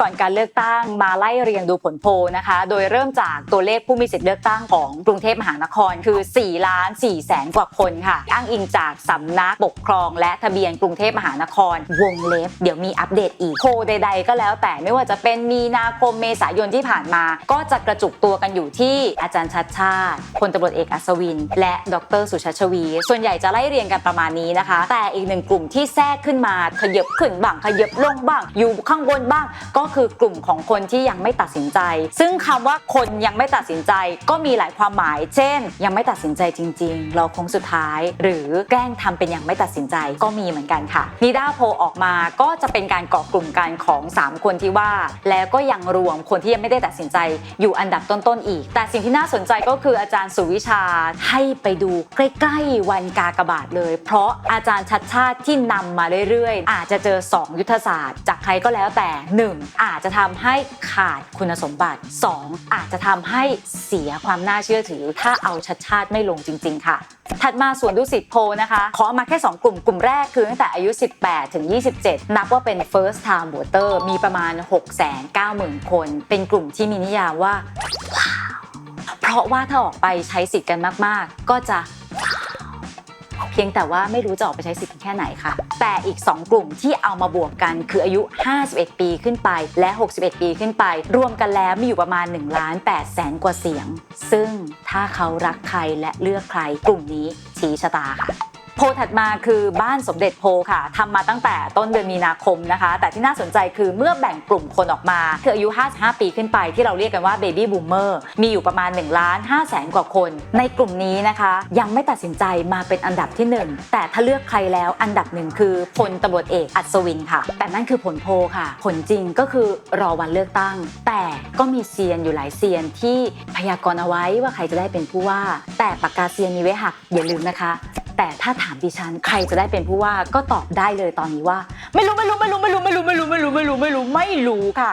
ก่อนการเลือกตั้งมาไล่เรียงดูผลโพลนะคะ โดยเริ่มจากตัวเลขผู้มีสิทธิ์เลือกตั้งของกรุงเทพมหานครคือ4ล้าน4แสนกว่าคนค่ะ อ้างอิงจากสำนักปกครองและทะเบียนกรุงเทพมหานคร วงเล็บ เดี๋ยวมีอัปเดตอีกโพลใด ๆ ก็แล้ว แต่ไม่ว่าจะเป็นมีนาคมเมษายนที่ผ่านมา ก็จะกระจุกตัวกันอยู่ที่อาจารย์ชัดชาติพลตำรวจเอกอัศวิน และดรสุชาชวี ส่วนใหญ่จะไล่เรียงกันประมาณนี้นะคะ แต่อีกหนึ่งกลุ่มที่แทรกขึ้นมาขยับขึ้นบ้างขยับลงบ้าง อยู่ข้างบนบ้างก็คือกลุ่มของคนที่ยังไม่ตัดสินใจ ซึ่งคำว่าคนยังไม่ตัดสินใจก็มีหลายความหมาย เช่น ยังไม่ตัดสินใจจริง ๆ รอคงสุดท้าย หรือแกล้งทำเป็นยังไม่ตัดสินใจก็มีเหมือนกันค่ะนิด้าโพออกมาก็จะเป็นการเกาะกลุ่มกันของ 3 คนที่ว่า แล้วก็ยังรวมคนที่ยังไม่ได้ตัดสินใจอยู่อันดับต้นๆอีก แต่สิ่งที่น่าสนใจก็คืออาจารย์สุวิชาให้ไปดูใกล้ๆวันกากบาทเลย เพราะอาจารย์ชัดชาติที่นำมาเรื่อยๆ อาจจะเจอ 2 ยุทธศาสตร์ จากใครก็แล้วแต่ 1. อาจจะทำให้ขาดคุณสมบัติ 2. อาจจะทำให้เสียความน่าเชื่อถือ ถ้าเอาชัดชาติไม่ลงจริง ๆ ค่ะถัดมาส่วนดุสิตโพนะคะ ขอมาแค่ 2 กลุ่ม กลุ่มแรกคือตั้งแต่อายุ 18 ถึง 27 นับว่าเป็น first time voter มีประมาณ 690,000 คน เป็นกลุ่มที่มีนิยามว่า ว้าว เพราะว่าถ้าออกไปใช้สิทธิ์กันมาก ๆ ก็จะ เพียงแต่ว่าไม่รู้จะออกไปใช้สิทธิ์กันแค่ไหนค่ะ แต่อีก 2 กลุ่มที่เอามาบวกกันคืออายุ 51 ปีขึ้นไปและ 61 ปีขึ้นไป รวมกันแล้วมีอยู่ประมาณ1ล้าน8แสนกว่าเสียง ซึ่งถ้าเขารักใครและเลือกใครกลุ่มนี้ชี้ชะตาค่ะ โพลถัดมาคือบ้านสมเด็จโพค่ะทำมาตั้งแต่ต้นเดือนมีนาคมนะคะ แต่ที่น่าสนใจคือเมื่อแบ่งกลุ่มคนออกมาคืออายุ 55 ปีขึ้นไปที่เราเรียกกันว่า Baby Boomer มีอยู่ประมาณ1ล้าน5แสนกว่าคน ในกลุ่มนี้นะคะ ยังไม่ตัดสินใจมาเป็นอันดับที่ 1 แต่ถ้าเลือกใครแล้วอันดับหนึ่งคือพลตำรวจเอกอัศวินค่ะ แต่นั่นคือผลโพลค่ะ ผลจริงก็คือรอวันเลือกตั้ง แต่ก็มีเซียนอยู่หลายเซียนที่พยากรณ์เอาไว้ว่าใครจะได้เป็นผู้ว่า แต่ปากกาเซียนมีไว้หักอย่าลืมนะคะ แต่ถ้าถามดิฉันใครจะได้เป็นผู้ว่าก็ตอบได้เลยตอนนี้ว่า ไม่รู้ไม่รู้ไม่รู้ไม่รู้ไม่รู้ไม่รู้ไม่รู้ไม่รู้ไม่รู้ไม่รู้ค่ะ